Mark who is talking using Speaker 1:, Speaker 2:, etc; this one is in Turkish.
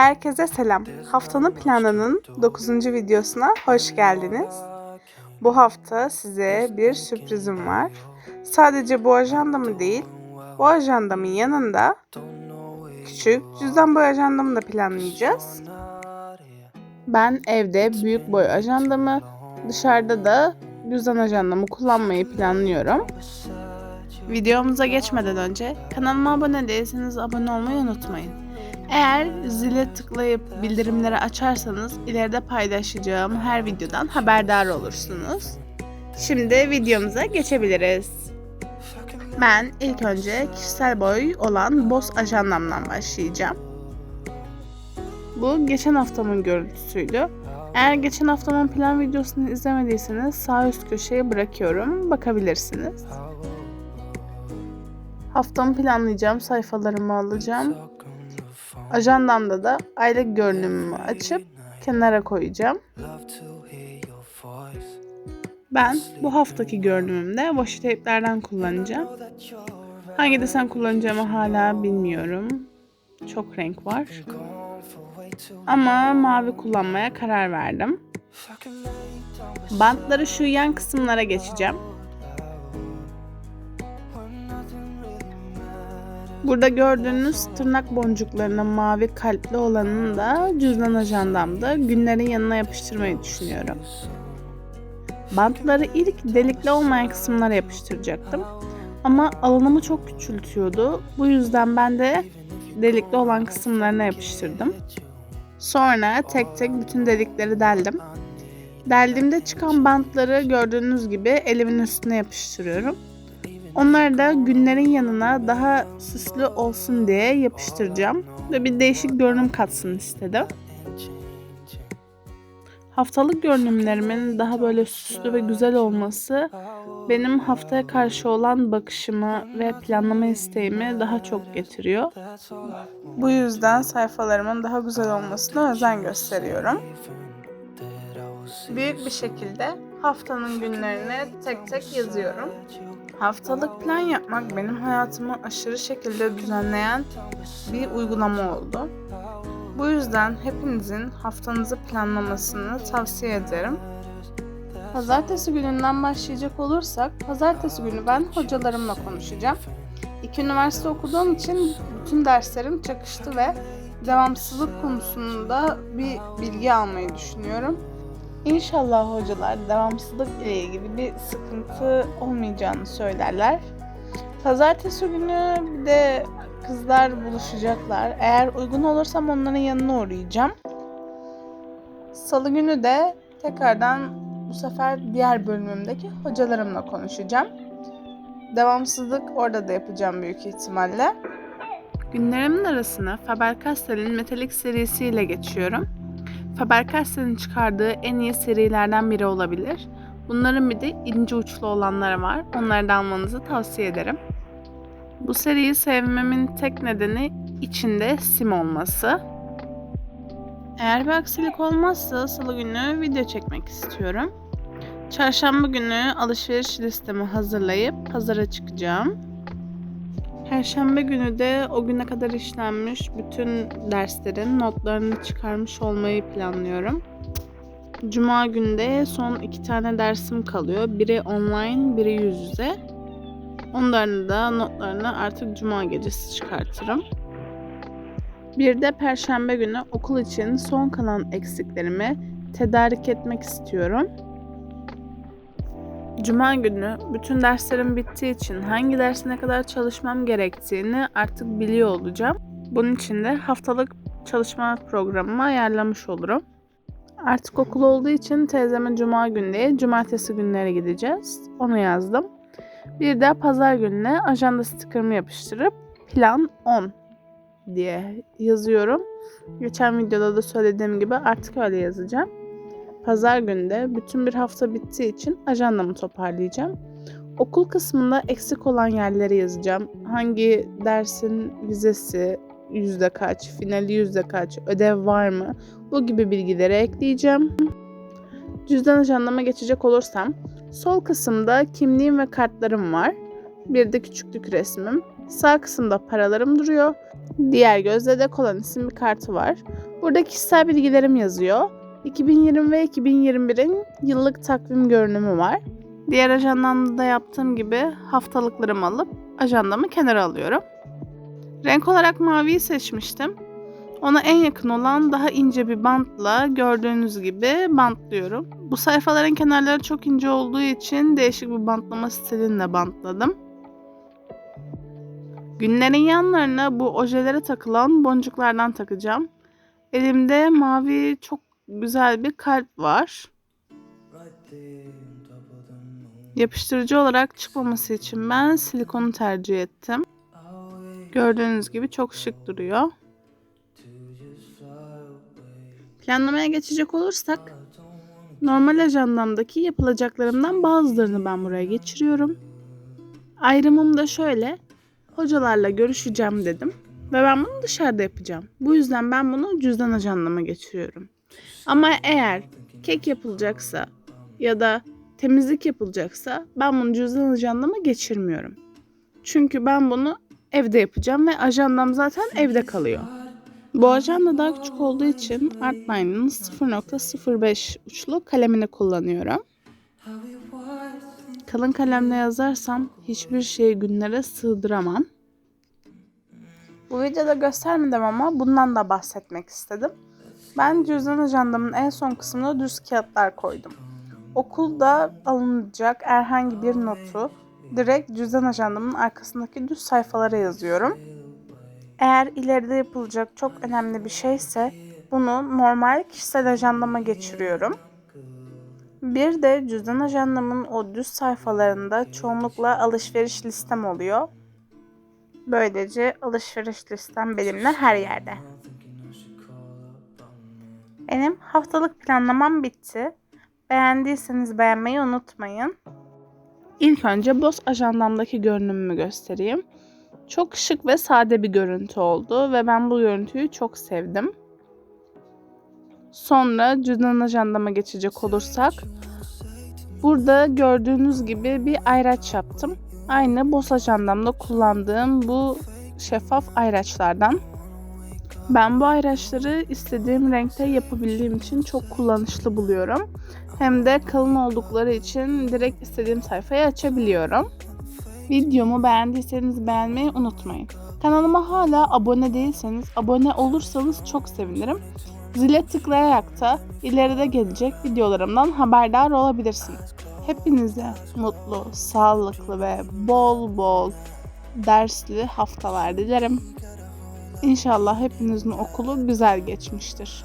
Speaker 1: Herkese selam. Haftanın planının 9. videosuna hoş geldiniz. Bu hafta size bir sürprizim var. Sadece bu ajandamı değil, bu ajandamın yanında küçük cüzdan boy ajandamı da planlayacağız. Ben evde büyük boy ajandamı, dışarıda da cüzdan ajandamı kullanmayı planlıyorum. Videomuza geçmeden önce kanalıma abone değilseniz abone olmayı unutmayın. Eğer zile tıklayıp bildirimleri açarsanız ileride paylaşacağım her videodan haberdar olursunuz. Şimdi videomuza geçebiliriz. Ben ilk önce kişisel boy olan Boss ajandamdan başlayacağım. Bu geçen haftamın görüntüsüydü. Eğer geçen haftamın plan videosunu izlemediyseniz sağ üst köşeye bırakıyorum. Bakabilirsiniz. Haftamı planlayacağım, sayfalarımı alacağım. Ajandamda da aylık görünümümü açıp kenara koyacağım. Ben bu haftaki görünümümde washi tape'lerden kullanacağım. Hangi desen kullanacağımı hala bilmiyorum. Çok renk var. Ama mavi kullanmaya karar verdim. Bantları şu yan kısımlara geçeceğim. Burada gördüğünüz tırnak boncuklarının mavi kalpli olanını da cüzdan ajandamda günlerin yanına yapıştırmayı düşünüyorum. Bantları ilk delikli olmayan kısımlara yapıştıracaktım. Ama alanımı çok küçültüyordu. Bu yüzden ben de delikli olan kısımlarına yapıştırdım. Sonra tek tek bütün delikleri deldim. Deldiğimde çıkan bantları gördüğünüz gibi elimin üstüne yapıştırıyorum. Onları da günlerin yanına daha süslü olsun diye yapıştıracağım ve bir değişik görünüm katsın istedim. Haftalık görünümlerimin daha böyle süslü ve güzel olması benim haftaya karşı olan bakışımı ve planlama isteğimi daha çok getiriyor. Bu yüzden sayfalarımın daha güzel olmasına özen gösteriyorum. Büyük bir şekilde haftanın günlerini tek tek yazıyorum. Haftalık plan yapmak benim hayatımı aşırı şekilde düzenleyen bir uygulama oldu. Bu yüzden hepinizin haftanızı planlamasını tavsiye ederim. Pazartesi gününden başlayacak olursak, pazartesi günü ben hocalarımla konuşacağım. İki üniversite okuduğum için bütün derslerim çakıştı ve devamsızlık konusunda bir bilgi almayı düşünüyorum. İnşallah hocalar devamsızlık ile ilgili bir sıkıntı olmayacağını söylerler. Pazartesi günü bir de kızlar buluşacaklar. Eğer uygun olursam onların yanına uğrayacağım. Salı günü de tekrardan bu sefer diğer bölümümdeki hocalarımla konuşacağım. Devamsızlık orada da yapacağım büyük ihtimalle. Günlerimin arasına Faber-Castell'in Metalik serisiyle geçiyorum. Faber-Castell'in çıkardığı en iyi serilerden biri olabilir. Bunların bir de ince uçlu olanları var. Onları da almanızı tavsiye ederim. Bu seriyi sevmemin tek nedeni içinde sim olması. Eğer bir aksilik olmazsa salı günü video çekmek istiyorum. Çarşamba günü alışveriş listemi hazırlayıp pazara çıkacağım. Perşembe günü de o güne kadar işlenmiş bütün derslerin notlarını çıkarmış olmayı planlıyorum. Cuma günde son iki tane dersim kalıyor. Biri online, biri yüz yüze. Onların da notlarını artık cuma gecesi çıkartırım. Bir de perşembe günü okul için son kalan eksiklerimi tedarik etmek istiyorum. Cuma günü bütün derslerim bittiği için hangi dersine kadar çalışmam gerektiğini artık biliyor olacağım. Bunun için de haftalık çalışma programımı ayarlamış olurum. Artık okul olduğu için teyzeme cuma günü değil, cumartesi günleri gideceğiz. Onu yazdım. Bir de pazar gününe ajanda stikerimi yapıştırıp plan 10 diye yazıyorum. Geçen videoda da söylediğim gibi artık öyle yazacağım. Pazar günde bütün bir hafta bittiği için ajandamı toparlayacağım. Okul kısmında eksik olan yerleri yazacağım. Hangi dersin vizesi yüzde kaç, finali yüzde kaç, ödev var mı? Bu gibi bilgileri ekleyeceğim. Cüzdan ajandama geçecek olursam sol kısımda kimliğim ve kartlarım var. Bir de küçüklük resmim. Sağ kısımda paralarım duruyor. Diğer gözde de Kolonis'in bir kartı var. Burada kişisel bilgilerim yazıyor. 2020 ve 2021'in yıllık takvim görünümü var. Diğer ajandamda da yaptığım gibi haftalıklarımı alıp ajandamı kenara alıyorum. Renk olarak maviyi seçmiştim. Ona en yakın olan daha ince bir bantla gördüğünüz gibi bantlıyorum. Bu sayfaların kenarları çok ince olduğu için değişik bir bantlama stilinle bantladım. Günlerin yanlarına bu ojelere takılan boncuklardan takacağım. Elimde mavi çok güzel bir kalp var. Yapıştırıcı olarak çıkmaması için ben silikonu tercih ettim. Gördüğünüz gibi çok şık duruyor. Planlamaya geçecek olursak normal ajandamdaki yapılacaklarımdan bazılarını ben buraya geçiriyorum. Ayrımım da şöyle. Hocalarla görüşeceğim dedim ve ben bunu dışarıda yapacağım. Bu yüzden ben bunu cüzdan ajandama geçiriyorum. Ama eğer kek yapılacaksa ya da temizlik yapılacaksa ben bunu cüzdan ajandama geçirmiyorum. Çünkü ben bunu evde yapacağım ve ajandam zaten evde kalıyor. Bu ajanda daha küçük olduğu için Artline'ın 0.05 uçlu kalemini kullanıyorum. Kalın kalemle yazarsam hiçbir şeyi günlere sığdıramam. Bu videoda göstermedim ama bundan da bahsetmek istedim. Ben cüzdan ajandamın en son kısmına düz kağıtlar koydum. Okulda alınacak herhangi bir notu direkt cüzdan ajandamın arkasındaki düz sayfalara yazıyorum. Eğer ileride yapılacak çok önemli bir şeyse bunu normal kişisel ajandama geçiriyorum. Bir de cüzdan ajandamın o düz sayfalarında çoğunlukla alışveriş listem oluyor. Böylece alışveriş listem benimle her yerde. Benim haftalık planlamam bitti. Beğendiyseniz beğenmeyi unutmayın. İlk önce Boz ajandamdaki görünümümü göstereyim. Çok şık ve sade bir görüntü oldu ve ben bu görüntüyü çok sevdim. Sonra cüzdan ajandama geçecek olursak burada gördüğünüz gibi bir ayraç yaptım. Aynı Boz ajandamda kullandığım bu şeffaf ayraçlardan. Ben bu ayraçları istediğim renkte yapabildiğim için çok kullanışlı buluyorum. Hem de kalın oldukları için direkt istediğim sayfayı açabiliyorum. Videomu beğendiyseniz beğenmeyi unutmayın. Kanalıma hala abone değilseniz abone olursanız çok sevinirim. Zile tıklayarak da ileride gelecek videolarımdan haberdar olabilirsiniz. Hepinize mutlu, sağlıklı ve bol bol dersli haftalar dilerim. İnşallah hepinizin okulu güzel geçmiştir.